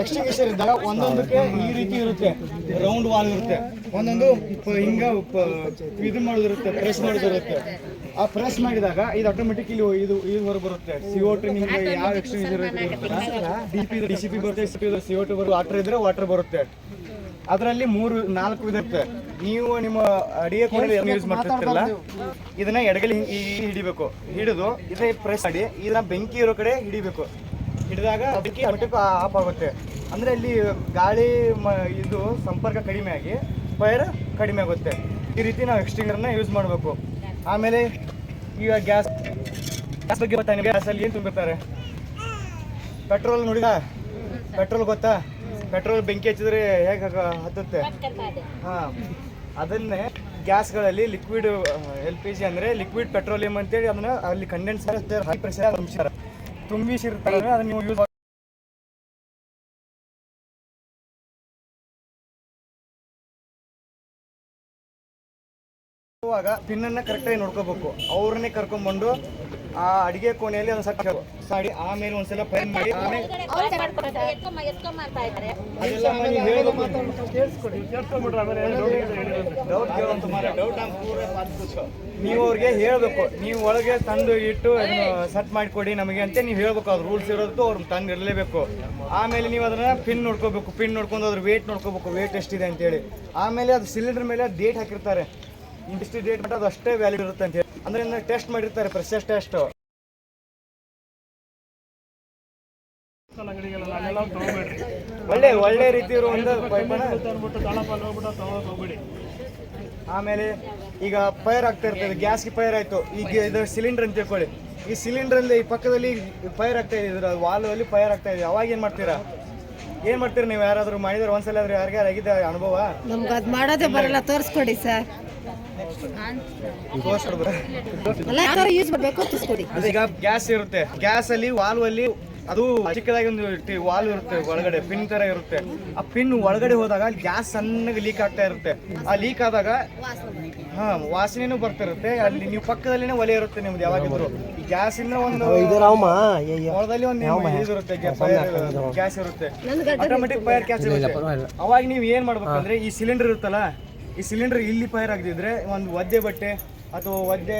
Extinguisher ಇದ್ದಾಗ ಒಂದೊಂದಕ್ಕೆ ಈ ರೀತಿ ಇರುತ್ತೆ. ರೌಂಡ್ ವಾಲ್ ಇರುತ್ತೆ. ಒಂದೊಂದು ಹಿಂಗ ಇದು ಮಾಡೋದಿರುತ್ತೆ ಪ್ರೆಸ್ ಮಾಡೋದಿರುತ್ತೆ ಆ ಪ್ರೆಸ್ ಮಾಡಿದಾಗ ಇದು ಆಟೋಮೆಟಿಕ್ ಇಲ್ಲಿ ಇದು ಇದು ಹೊರ ಬರುತ್ತೆ. ಸಿ ಓ ಟು ಯಾವ extinguisher D P D C P ಬರುತ್ತೆ C P C O two ಬರುತ್ತೆ. ವಾಟರ್ ಇದ್ರೆ ವಾಟರ್ ಬರುತ್ತೆ. ಅದರಲ್ಲಿ ಮೂರು, ನಾಲ್ಕು ಇರುತ್ತೆ. ನೀವು ನಿಮ್ಮ ಅಡಿಗೆ ಯೂಸ್ ಮಾಡ್ತಿರ್ತಿರಲ್ಲ? ಇದನ್ನ ಎಡಗಲಿ ಹಿಡಿಬೇಕು. ಹಿಡಿದು ಇದೇ ಪ್ರೆಸ್ ಮಾಡಿ, ಇದನ್ನ ಬೆಂಕಿ ಇರೋ ಕಡೆ ಹಿಡಿಬೇಕು. ಹಿಡಿದಾಗ ಅದಕ್ಕೆ ಆಟೋಮೆಟಿಕ್ ಆಫ್ ಆಗುತ್ತೆ. ಅಂದರೆ ಇಲ್ಲಿ ಗಾಳಿ ಮ- ಇದು ಸಂಪರ್ಕ ಕಡಿಮೆ ಆಗಿ ಫೈರ್ ಕಡಿಮೆ ಆಗುತ್ತೆ. ಈ ರೀತಿ ನಾವು ಎಕ್ಸ್ಟಿಂಗರ್ನ ಯೂಸ್ ಮಾಡಬೇಕು. ಆಮೇಲೆ ಈಗ ಗ್ಯಾಸ್ ಗ್ಯಾಸ್ ಬಗ್ಗೆ ಗೊತ್ತಾ ನಿಮಗೆ? ಗ್ಯಾಸಲ್ಲಿ ಏನು ತುಂಬಿರ್ತಾರೆ? ಪೆಟ್ರೋಲ್ ನೋಡಿದ? ಪೆಟ್ರೋಲ್ ಗೊತ್ತಾ? ಪೆಟ್ರೋಲ್ ಬೆಂಕಿ ಹಚ್ಚಿದ್ರೆ ಹೇಗೆ ಹತ್ತುತ್ತೆ? ಹಾಂ. ಅದನ್ನೇ ಗ್ಯಾಸ್ಗಳಲ್ಲಿ ಲಿಕ್ವಿಡ್ ಎಲ್ ಪಿ ಜಿ ಅಂದರೆ ಲಿಕ್ವಿಡ್ ಪೆಟ್ರೋಲಿಯಂ ಅಂತೇಳಿ ಅದನ್ನ ಅಲ್ಲಿ ಕಂಡೆನ್ಸ್ ಹೈ ಪ್ರೆಷರ್ ತುಂಬಿಸ್ಯಾರ ತುಂಬಿಸಿರ್ತಾರೆ ಅದನ್ನ ನೀವು ಯೂಸ್ ಪಿನ್ನನ್ನು ಕರೆಕ್ಟಾಗಿ ನೋಡ್ಕೋಬೇಕು. ಅವ್ರನ್ನೇ ಕರ್ಕೊಂಡ್ಬಂದು ಆ ಅಡಿಗೆ ಕೋಣೆಯಲ್ಲಿ ಒಂದು ಸಟ್ ಸಾಡಿ ಆಮೇಲೆ ಒಂದ್ಸಲ ಫ್ರೈ ಮಾಡಿ ನೀವು ಡೌಟ್ ನೀವು ಅವ್ರಿಗೆ ಹೇಳ್ಬೇಕು. ನೀವು ಒಳಗೆ ತಂದು ಇಟ್ಟು ಸೆಟ್ ಮಾಡಿಕೊಡಿ ನಮಗೆ ಅಂತ ನೀವು ಹೇಳ್ಬೇಕು. ಅದ್ರ ರೂಲ್ಸ್ ಇರೋದು ಅವ್ರು ತಂದು ಇರಲೇಬೇಕು. ಆಮೇಲೆ ನೀವು ಅದನ್ನ ಪಿನ್ ನೋಡ್ಕೋಬೇಕು. ಪಿನ್ ನೋಡ್ಕೊಂಡು ಅದ್ರ ವೇಟ್ ನೋಡ್ಕೋಬೇಕು. ವೇಟ್ ಎಷ್ಟಿದೆ ಅಂತೇಳಿ. ಆಮೇಲೆ ಅದು ಸಿಲಿಂಡರ್ ಮೇಲೆ ಡೇಟ್ ಹಾಕಿರ್ತಾರೆ. ಇಂತಿಷ್ಟು ಡೇಟ್ ಅದು ಅಷ್ಟೇ ವ್ಯಾಲಿಡ್ ಇರುತ್ತೆ ಅಂತ ಹೇಳಿ. ಅಂದ್ರೆ ಟೆಸ್ಟ್ ಮಾಡಿರ್ತಾರೆ ಪ್ರೆಸೆಸ್ ಟೆಸ್ಟ್ ಒಳ್ಳೆ ಒಳ್ಳೆ ರೀತಿ ಇರೋ ಒಂದು ಆಮೇಲೆ ಈಗ ಫೈರ್ ಆಗ್ತಾ ಇರ್ತದೆ ಗ್ಯಾಸ್ಗೆ ಫೈರ್ ಆಯ್ತು. ಈಗ ಇದು ಸಿಲಿಂಡರ್ ಅಂತ ತಿಳ್ಕೊಳ್ಳಿ. ಈ ಸಿಲಿಂಡರ್ ಅಲ್ಲಿ ಈ ಪಕ್ಕದಲ್ಲಿ ಫೈರ್ ಆಗ್ತಾ ಇದೆ, ಇದ್ರ ವಾಲ್ ಅಲ್ಲಿ ಫೈರ್ ಆಗ್ತಾ ಇದೆ. ಅವಾಗ ಏನ್ ಮಾಡ್ತೀರಾ? ಏನ್ ಮಾಡ್ತೀರಾ ನೀವು? ಯಾರಾದ್ರೂ ಮಾಡಿದ್ರೆ? ಒಂದ್ಸಲ ಆದ್ರೆ ಯಾರಿಗಾರ ಆಗಿದೆ ಅನುಭವ? ನಮ್ಗೆ ಅದ್ ಮಾಡೋದೇ ಬರಲ್ಲ, ತೋರಿಸ್ಕೊಡಿ ಸರ್. ಈಗ ಗ್ಯಾಸ್ ಇರುತ್ತೆ. ಗ್ಯಾಸ್ ಅಲ್ಲಿ ವಾಲ್ವ್ ಅಲ್ಲಿ ಅದು ಚಿಕ್ಕದಾಗಿ ಒಂದು ವಾಲ್ ಇರುತ್ತೆ ಒಳಗಡೆ ಪಿನ್ ತರ ಇರುತ್ತೆ. ಆ ಪಿನ್ ಒಳಗಡೆ ಹೋದಾಗ ಗ್ಯಾಸ್ ಸಣ್ಣಗೆ ಲೀಕ್ ಆಗ್ತಾ ಇರುತ್ತೆ. ಆ ಲೀಕ್ ಆದಾಗ ಹಾ ವಾಸನೆನೂ ಬರ್ತಿರುತ್ತೆ ಅಲ್ಲಿ ನೀವು ಪಕ್ಕದಲ್ಲಿನೇ ಒಲೆ ಇರುತ್ತೆ ನಿಮ್ದು ಯಾವಾಗಿದ್ರು. ಈ ಗ್ಯಾಸ್ ಇಂದ ಒಂದು ಹೊಲದಲ್ಲಿ ಒಂದು ಇದು ಇರುತ್ತೆ ಗ್ಯಾಸ್ ಇರುತ್ತೆ. ಆಟೋಮೆಟಿಕ್ ಫೈರ್ ಗ್ಯಾಸ್ ಇರುತ್ತೆ. ಅವಾಗ ನೀವು ಏನ್ ಮಾಡ್ಬೇಕಂದ್ರೆ ಈ ಸಿಲಿಂಡರ್ ಇರುತ್ತಲ್ಲ ಈ ಸಿಲಿಂಡರ್ ಇಲ್ಲಿ ಫೈರ್ ಆಗದಿದ್ರೆ ಒಂದು ಒದ್ದೆ ಬಟ್ಟೆ ಅಥವಾ ಒದ್ದೆ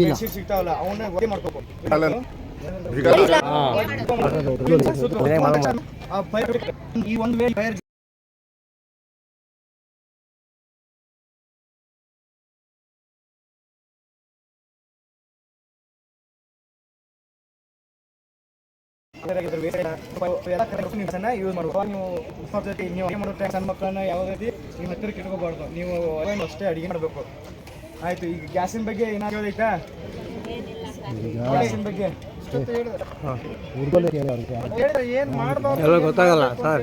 ಬೆಡ್ಶೀಟ್ ಸಿಗ್ತಾವಲ್ಲ ಅವನ್ನ ಒದ್ದೆ ಮಾಡ್ಕೋಬೇಕು fire- ಈ ಒಂದು ವೇಳೆ ಫೈರ್ ಯೂಸ್ ಮಾಡಬೇಕು ನೀವು ಜೊತೆ ನೀವು ಅಡುಗೆ ಮಾಡೋ time ಸಣ್ಣ ಮಕ್ಕಳನ್ನ ಯಾವ ರೀತಿ ನಿಮ್ಮ ಹತ್ತಿರಕ್ಕೆ ಇಟ್ಕೋಬಾರ್ದು ನೀವು ಅಷ್ಟೇ ಅಡಿಗೆ ಮಾಡಬೇಕು. ಆಯ್ತು ಈಗ ಗ್ಯಾಸಿನ ಬಗ್ಗೆ ಏನಾದ್ರು ಹೇಳೈತಾ ಗ್ಯಾಸಿನ ಬಗ್ಗೆ. ಏನ್ ಮಾಡಬಾರ್ದು ಗೊತ್ತಾಗಲ್ಲ ಸರ್.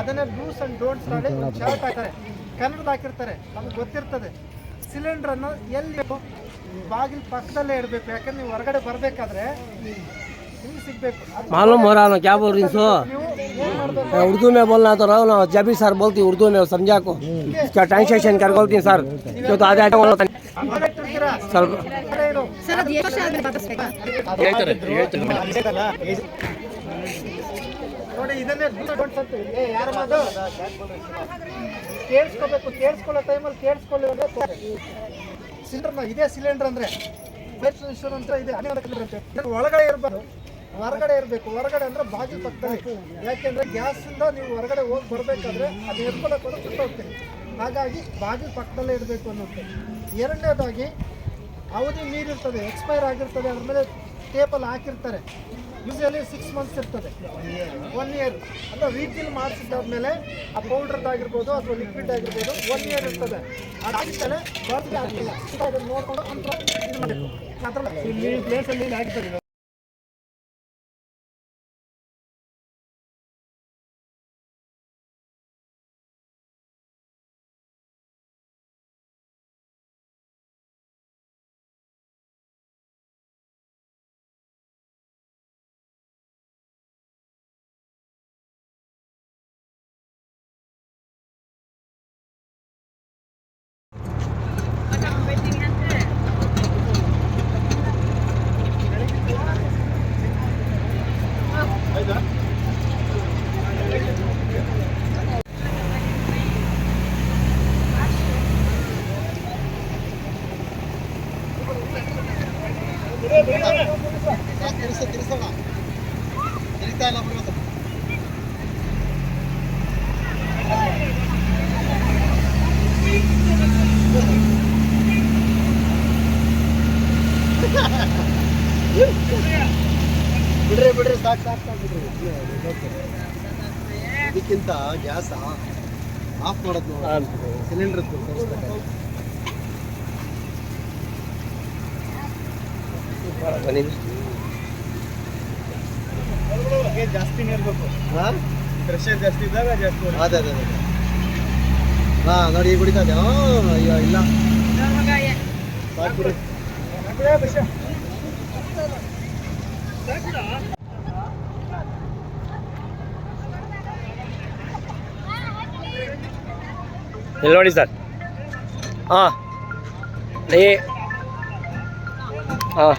ಅದನ್ನ ಡೂಸ್ ಅಂಡ್ ಡೋಂಟ್ಸ್ ಮಾಡಿ ಚಾರ್ಟ್ ಹಾಕ್ತಾರೆ. ಕನ್ನಡದ ಹಾಕಿರ್ತಾರೆ. ನಮ್ಗೆ ಗೊತ್ತಿರ್ತದೆ. ಸಿಲಿಂಡರ್ ಅನ್ನು ಎಲ್ಲಿ ಬೇಕು ಬಾಗಿಲು ಪಕ್ಕದಲ್ಲೇ ಇಡಬೇಕು ಯಾಕಂದ್ರೆ ನೀವು ಹೊರಗಡೆ ಬರಬೇಕಾದ್ರೆ मालूम हो रहा ना क्या बोल रही सो ನೀವು ಏನ್ ಮಾಡ್ಬೇಕು उर्दू में बोलना तो रहो ना जब भी सर बोलती उर्दू में समझा को इसका ट्रांसलेशन कर बोलती सर जो तो आधा आधा ಹೊರಗಡೆ ಇಟ್ಟಿರ್ತೀರಾ? ಸ್ವಲ್ಪ ಹೊರಗಡೆ ಇಡು. ಸರ್ ಅದು ಎಷ್ಟು ವರ್ಷ ಆದ್ಮೇಲೆ ಬದಲಿಸ್ಬೇಕಾ ಹೇಳ್ತಾರಲ್ಲ ಏಜ್ ನೋಡಿ ಇದನ್ನೇ ಡೂಸ್ ಡೋಂಟ್ಸ್ ಅಂತ ಏ ಯಾರು ಮಾಡು ಕೇಳಿಸ್ಕೋಬೇಕು ಕೇಳಿಸ್ಕೊಳ್ಳೋ ಟೈಮಲ್ಲಿ ಕೇಳಿಸ್ಕೊಳ್ಳಿ ಸಿಲಿಂಡರ್ ಇದೇ ಸಿಲಿಂಡರ್ ಅಂದ್ರೆ ಇನ್ಶೂರೆನ್ಸ್ ಅಂತ ಇದೆ ಹನ್ನೆರಡು ಸಿಲಿಂಡರ್ ಅಂತ ಇದನ್ನ ಒಳಗಡೆ ಇರಬಾರ್ದು ಹೊರಗಡೆ ಇರಬೇಕು. ಹೊರಗಡೆ ಅಂದ್ರೆ ಬಾಜು ಪಕ್ಕದಲ್ಲಿ. ಯಾಕೆಂದ್ರೆ ಗ್ಯಾಸ್ ಇಂದ ನೀವು ಹೊರಗಡೆ ಹೋಗಿ ಬರಬೇಕಾದ್ರೆ ಅದು ಎತ್ಕೊಳ್ಳೋಕೆ ಕೂಡ ಸುಟ್ಟು ಹಾಗಾಗಿ ಬಾಜು ಪಕ್ಕದಲ್ಲೇ ಇರಬೇಕು ಅನ್ನೋದು ಎರಡನೇದಾಗಿ, ಅವಧಿ ನೀರಿರ್ತದೆ ಎಕ್ಸ್ಪೈರ್ ಆಗಿರ್ತದೆ, ಅದ್ರ ಮೇಲೆ ಟೇಪಲ್ಲಿ ಹಾಕಿರ್ತಾರೆ. ಯೂಶಲಿ ಸಿಕ್ಸ್ ಮಂತ್ಸ್ ಇರ್ತದೆ. ಒನ್ ಇಯರ್ ಅಂದ್ರೆ ರೀಫಿಲ್ ಮಾಡಿಸಿದ್ದಾದ್ಮೇಲೆ ಆ ಪೌಡ್ರದ್ದಾಗಿರ್ಬೋದು ಅಥವಾ ಲಿಕ್ವಿಡ್ ಆಗಿರ್ಬೋದು ಒನ್ ಇಯರ್ ಇರ್ತದೆ. ಅದಾದ್ಮೇಲೆ ಬರ್ತಾ ಆಗಿಲ್ಲ ನೋಡಿಕೊಂಡು ಅಂತ ಇದು ಮಾಡಬೇಕು. ಪ್ಲೇಸಲ್ಲಿ ಹಾಕ್ತಾರೆ ಸಾಕು ಸಾಕು ಸಾಕು ಇದಕ್ಕಿಂತ ಗ್ಯಾಸ ಆಫ್ ಮಾಡೋದು ಸಿಲಿಂಡರ್ ಜಾಸ್ತಿ ಇರ್ಬೇಕು ಹಾಂ? ಪ್ರೆಷರ್ ಜಾಸ್ತಿ ಇದ್ದಾಗ ಜಾಸ್ತಿ. ಅದೇ ಅದೇ ಅದೇ ಹಾ ನೋಡಿ ಈಗ ಕುಡಿತಾ ಇದೆ ಅಯ್ಯೋ ಇಲ್ಲ. ಸಾಕು ಬಿಡಿ ಇಲ್ಲಿ ನೋಡಿ ಸರ್. ಹಾಂ ಈ ಹಾಂ